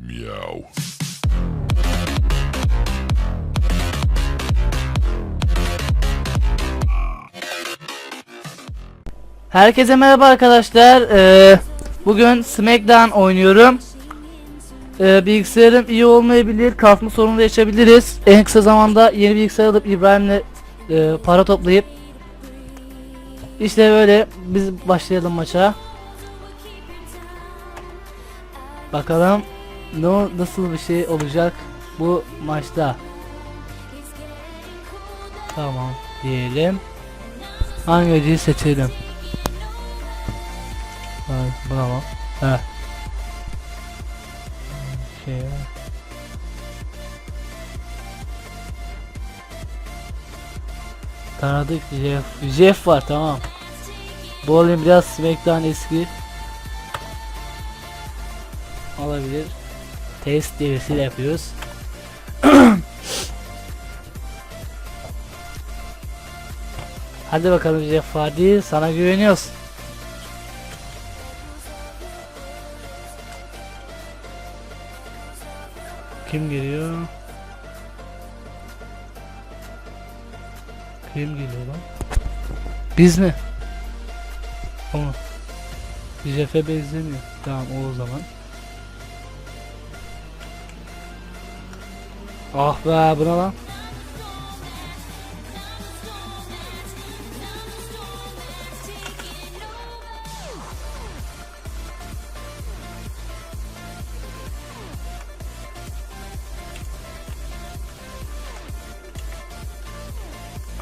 Meow. Herkese merhaba arkadaşlar. Ee, bugün Smackdown oynuyorum. Ee, bilgisayarım iyi olmayabilir, kasma sorunu da yaşayabiliriz. En kısa zamanda yeni bilgisayar alıp İbrahim'le e, para toplayıp işte böyle biz başlayalım maça. Bakalım ne nasıl bir şey olacak bu maçta. Tamam diyelim. Hangi ödülü seçelim? Evet, bravo. Heh. Şey. Tanıdık Jeff. Jeff var tamam. Bu oyun biraz Smackdown eski. Olabilir. Test devresiyle yapıyoruz. Hadi bakalım Jeff hadi sana güveniyoruz. Kim geliyor? Kim geliyor lan? Biz mi? O mu? Jeff'e benzemiyor. Tamam o zaman. Ah be buna lan.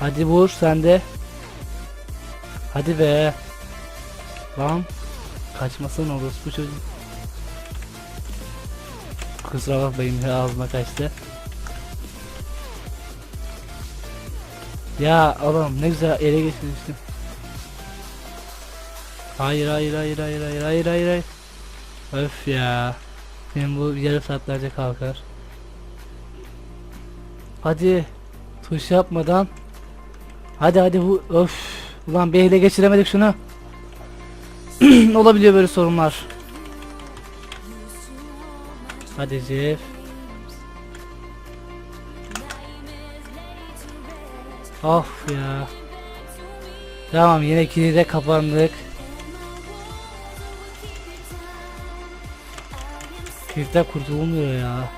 Hadi vur sen de. Hadi be. Lan. Kaçmasın bu çocuk. Kusura bakmayın ağzıma kaçtı. Ya oğlum ne güzel ele geçirmiştim. Hayır hayır hayır hayır hayır hayır hayır hayır. Öf ya. Benim bu yarım saatlerce kalkar. Hadi. Tuş yapmadan. Hadi hadi bu öf. Ulan bir ele geçiremedik şunu. Olabiliyor böyle sorunlar. Hadi Jeff. Of ya. Tamam yine kilide kapandık. Kilitten kurtulmuyor ya.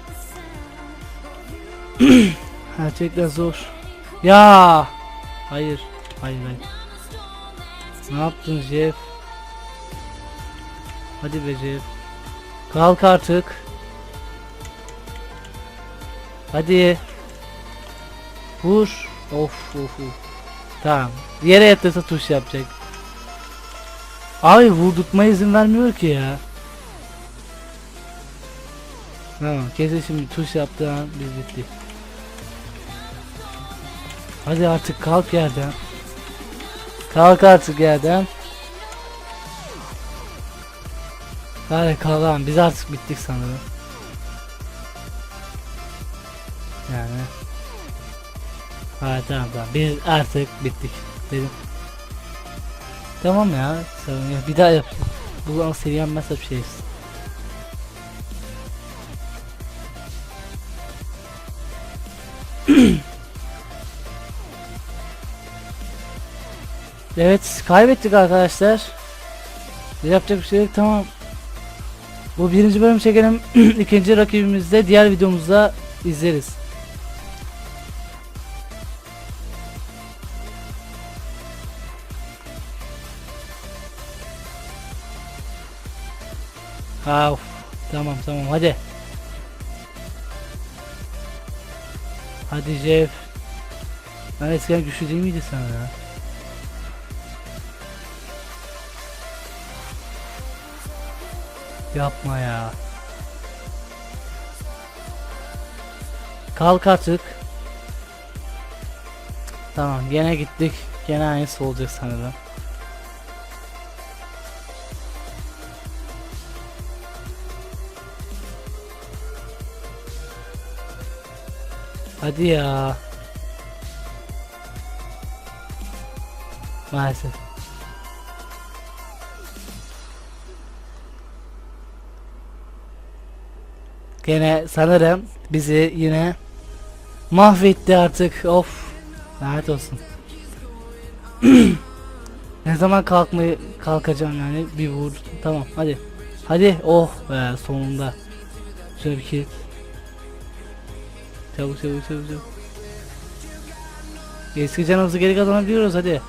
Gerçekten zor. Ya. Hayır. Hayır hayır. Ne yaptın Jeff? Hadi be Jeff. Kalk artık. Hadi. Vur. Of of of. Tamam. Yere yatırsa tuş yapacak. Abi vurdurtma izin vermiyor ki ya. Tamam kesin şimdi tuş yaptığı an biz bittik. Hadi artık kalk yerden. Kalk artık yerden. Hadi kalkalım biz artık bittik sanırım. Ha tamam tamam biz artık bittik dedim. Tamam ya sorun yok bir daha yap. Bu seri yenmezse bir şeyiz. Evet kaybettik arkadaşlar. Yapacak bir şey yok tamam. Bu birinci bölüm çekelim. ikinci rakibimizde diğer videomuzda izleriz. Ha, of. Tamam tamam hadi. Hadi Jeff. Ben eskiden güçlü değil miydi sana ya? Yapma ya. Kalk artık. Tamam gene gittik. Gene aynısı olacak sanırım. Hadi ya. Maalesef. gene sanırım bizi yine mahvetti artık. Of. Lanet olsun. ne zaman kalkmayı kalkacağım yani bir vur. Tamam hadi. Hadi oh be sonunda. Şöyle bir kilit. Çabuk çabuk çabuk çabuk. Eski canımızı geri kazanabiliyoruz hadi.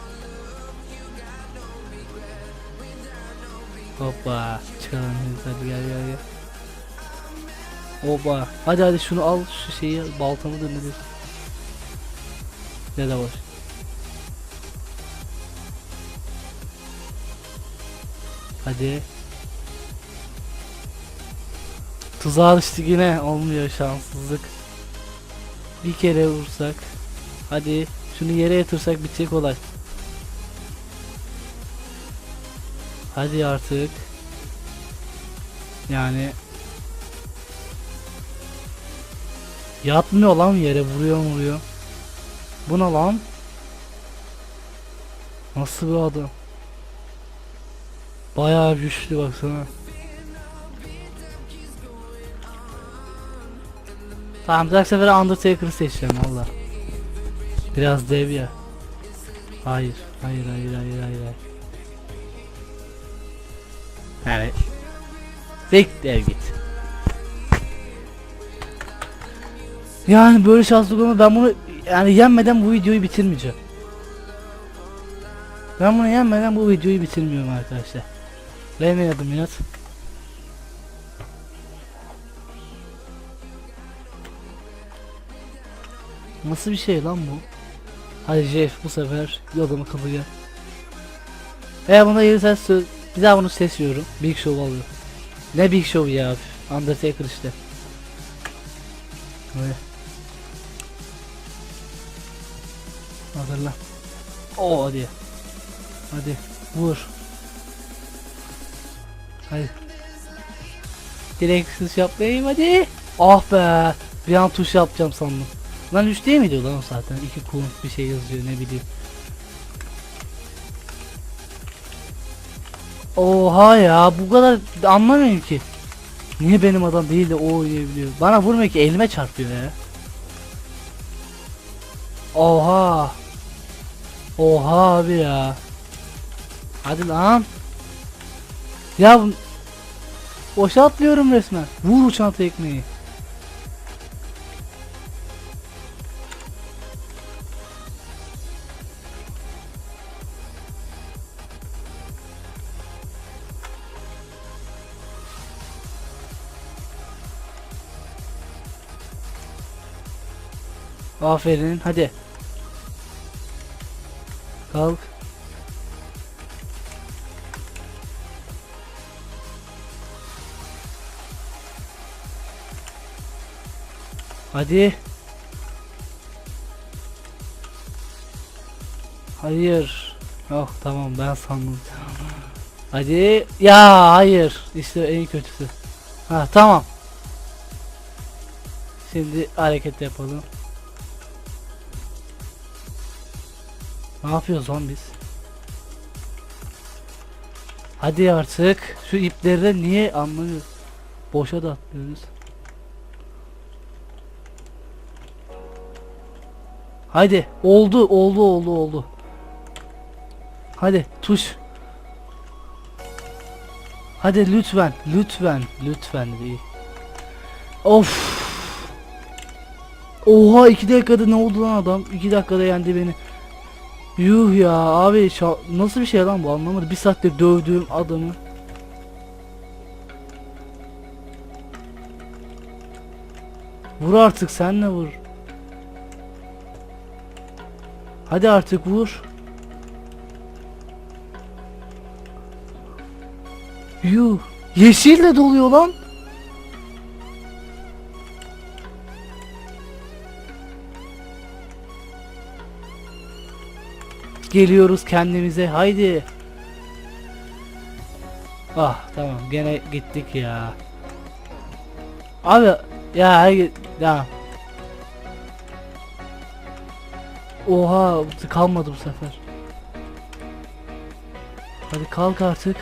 Hoppa çıkalım hadi gel gel gel. Hoppa hadi hadi şunu al şu şeyi baltamı da nedir? Ne de boş. Hadi. Tuzağa düştük yine olmuyor şanssızlık. Bir kere vursak. Hadi şunu yere yatırsak bitecek olay. Hadi artık. Yani Yatmıyor lan yere vuruyor vuruyor. Bu ne lan? Nasıl bir adam? Bayağı güçlü baksana. Tamam bir dahaki sefere Undertaker'ı seçeceğim valla. Biraz dev ya. Hayır, hayır, hayır, hayır, hayır. hayır. Yani Bekle git. Yani böyle şanslı olma ben bunu yani yenmeden bu videoyu bitirmeyeceğim. Ben bunu yenmeden bu videoyu bitirmiyorum arkadaşlar. Benim adım Minat. Nasıl bir şey lan bu? Hadi Jeff bu sefer yolumu kılıyor. Eğer buna gelirsen söz bir daha bunu seçiyorum. Big Show alıyor. Ne Big Show ya? Undertaker işte. Böyle. Hazırla. Oo hadi. Hadi vur. Hadi. Direkt sıç yapmayayım hadi. Ah be. Bir an tuş yapacağım sandım. Lan 3 değil miydi lan zaten? 2 kulun bir şey yazıyor ne bileyim. Oha ya bu kadar anlamıyorum ki. Niye benim adam değil de o oynayabiliyor? Bana vurmuyor ki elime çarpıyor ya. Oha. Oha abi ya. Hadi lan. Ya boşa atlıyorum resmen. Vur uçan tekmeyi. Aferin hadi. Kalk. Hadi. Hayır. Oh tamam ben sandım. Hadi. Ya hayır. İşte en kötüsü. Ha tamam. Şimdi hareket yapalım. Ne yapıyoruz lan biz? Hadi artık. Şu iplerden niye anlamıyoruz? Boşa da atlıyoruz. Hadi. Oldu, oldu, oldu, oldu. Hadi tuş. Hadi lütfen, lütfen, lütfen değil. Of. Oha iki dakikada ne oldu lan adam? İki dakikada yendi beni. Yuh ya abi nasıl bir şey lan bu anlamadım. Bir saattir dövdüğüm adamı. Vur artık sen ne vur. Hadi artık vur. Yuh. Yeşille doluyor lan. Geliyoruz kendimize haydi. Ah tamam gene gittik ya. Abi ya hayır ya. Oha kalmadı bu sefer. Hadi kalk artık.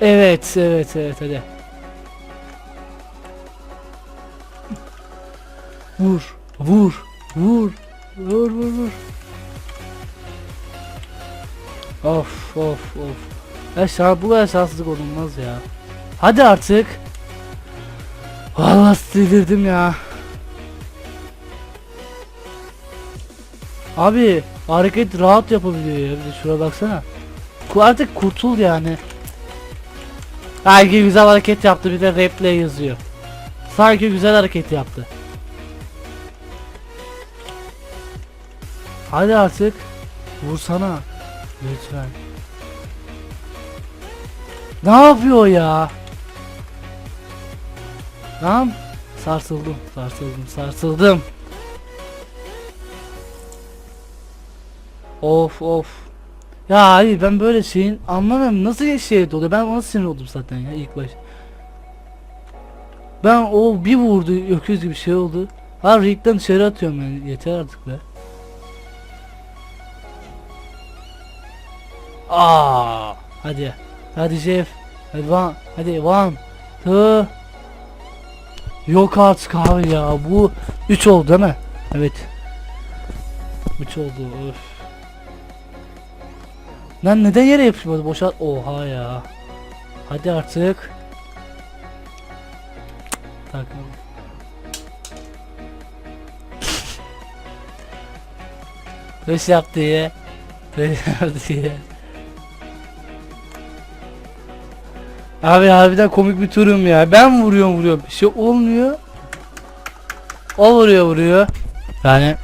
Evet, evet, evet hadi. Vur, vur, vur, vur, vur, vur. Of, of, of. Ya şans, bu kadar şanssızlık olunmaz ya. Hadi artık. Vallahi sinirdim ya. Abi hareket rahat yapabiliyor ya. Şuraya baksana. Artık kurtul yani. Sanki güzel hareket yaptı bir de replay yazıyor. Sanki güzel hareket yaptı. Hadi artık. Vursana. Lütfen. Ne yapıyor ya? Tamam. Sarsıldım, sarsıldım, sarsıldım. Of of. Ya hayır ben böyle şeyin anlamıyorum nasıl şey oluyor ben ona sinir oldum zaten ya ilk baş. Ben o bir vurdu öküz gibi şey oldu. Ha ringden dışarı atıyorum yani yeter artık be. Aa, hadi. Hadi Jeff. Hadi one. Hadi one. Two. Yok artık abi ya. Bu 3 oldu değil mi? Evet. 3 oldu. Öf. Lan neden yere yapışmadı? Boşalt. Oha ya. Hadi artık. Takma. Hırs yaptı ya. Hırs yaptı ya. Abi harbiden komik bir turum ya. Ben vuruyorum vuruyorum. Bir şey olmuyor. O vuruyor vuruyor. Yani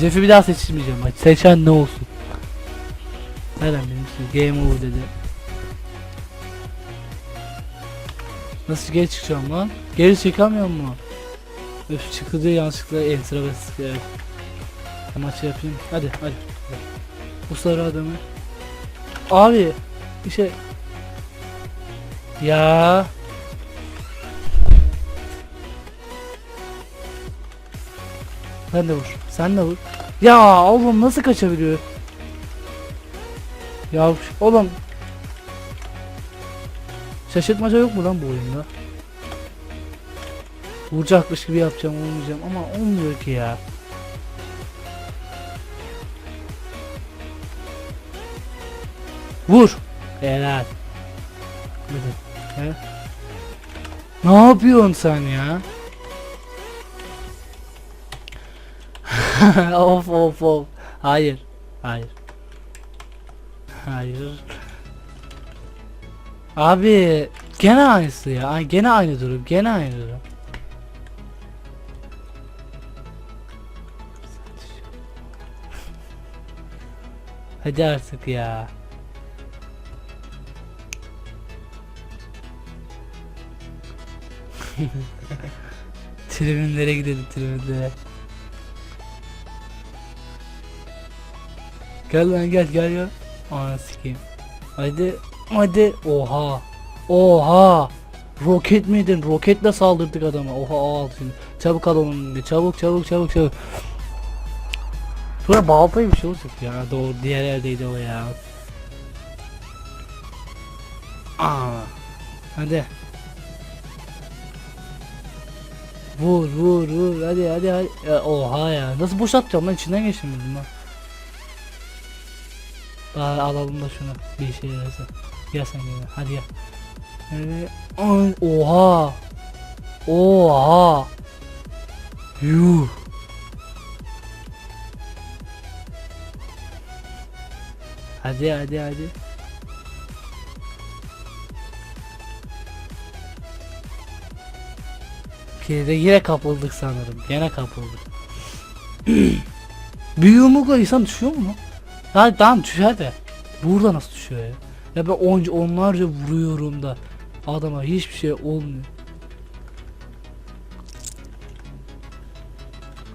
Jeff'i bir daha seçmeyeceğim. Seçen ne olsun. Nereden bilmişsin? Game over dedi. Nasıl geri çıkacağım lan? Geri çıkamıyor mu? Öf çıkıldı yanlışlıkla enter'a bastık evet. Maçı yapayım. Hadi. hadi. Bu sarı adamı. Abi bir şey. Ya. Sen de vur. Sen de vur. Ya oğlum nasıl kaçabiliyor? Ya oğlum. Şaşırtmaca yok mu lan bu oyunda? Vuracakmış gibi yapacağım olmayacağım ama olmuyor ki ya. Vur. Helal. He? Ne yapıyorsun sen ya? of of of. Hayır. Hayır. Hayır. Abi gene aynısı ya. Gene aynı durum. Gene aynı durum. Hadi artık ya. Tribünlere gidelim tribünlere. Gel lan gel gel gel. Ana sikeyim. Hadi hadi oha. Oha. Roket miydin? Roketle saldırdık adama. Oha al şimdi. Çabuk al onun. Çabuk çabuk çabuk çabuk. Baltayı bir şey olacak ya. Doğru diğer yerdeydi o ya. Aa. Hadi. Vur vur vur hadi hadi hadi. Ya, oha ya. Nasıl boşaltacağım lan içinden geçtim lan. Bari alalım da şunu bir şey yarasın. Gel sen gel. Hadi gel. Evet. Ay, oha. Oha. Yuh. Hadi hadi hadi. Kere yine kapıldık sanırım. Yine kapıldık. yumrukla insan düşüyor mu? Ya tamam düşer de. Burada nasıl düşüyor ya? Ya ben onca onlarca vuruyorum da adama hiçbir şey olmuyor.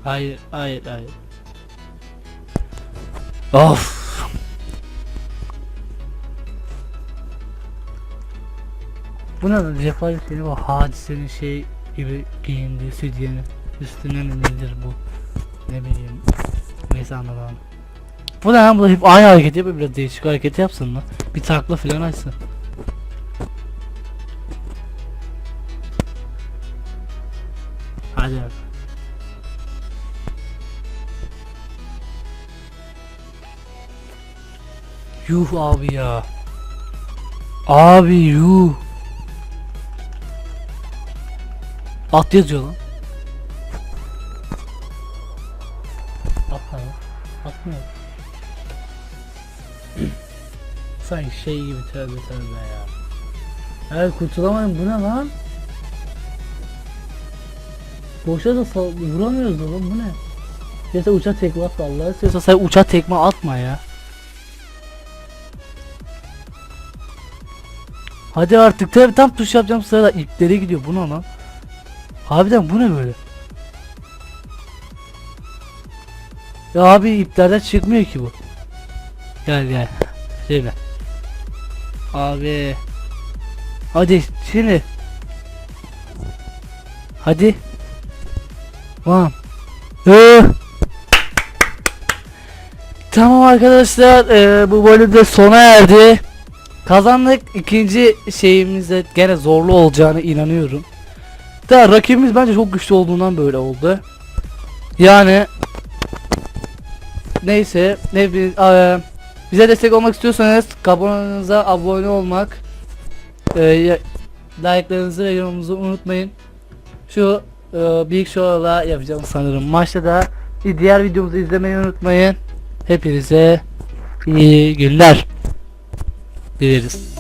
Hayır, hayır, hayır. Of. Bu ne lan? Cefalı seni o hadisenin şey gibi giyindiği sütyenin üstüne nedir bu? Ne bileyim. Neyse anlamadım. Bu ne lan bu da hep aynı hareket yapıyor biraz değişik hareket yapsın lan. Bir takla falan açsın. Hadi abi. Yuh abi ya. Abi yuh. At yazıyor lan. At. Atmıyor. Sanki şey gibi tövbe tövbe ya. Evet kurtulamadım bu ne lan? Boşa da vuramıyoruz oğlum bu ne? Sen uçak tekme atma Allah'ı seversen sen uçak tekme atma ya. Hadi artık tabi tam tuş yapacağım sırada ipleri gidiyor bu ne lan? Harbiden bu ne böyle? Ya abi iplerden çıkmıyor ki bu. Gel gel. Şöyle. Abi. Hadi şimdi. Hadi. Tamam. Ee. Tamam arkadaşlar ee, bu bölümde sona erdi. Kazandık ikinci şeyimizde gene zorlu olacağını inanıyorum. Da rakibimiz bence çok güçlü olduğundan böyle oldu. Yani neyse ne bileyim, eee, bize destek olmak istiyorsanız kanalımıza abone olmak eee, like'larınızı ve yorumunuzu unutmayın. Şu eee Big Show'la yapacağım sanırım. Maçta da diğer videomuzu izlemeyi unutmayın. Hepinize iyi günler dileriz.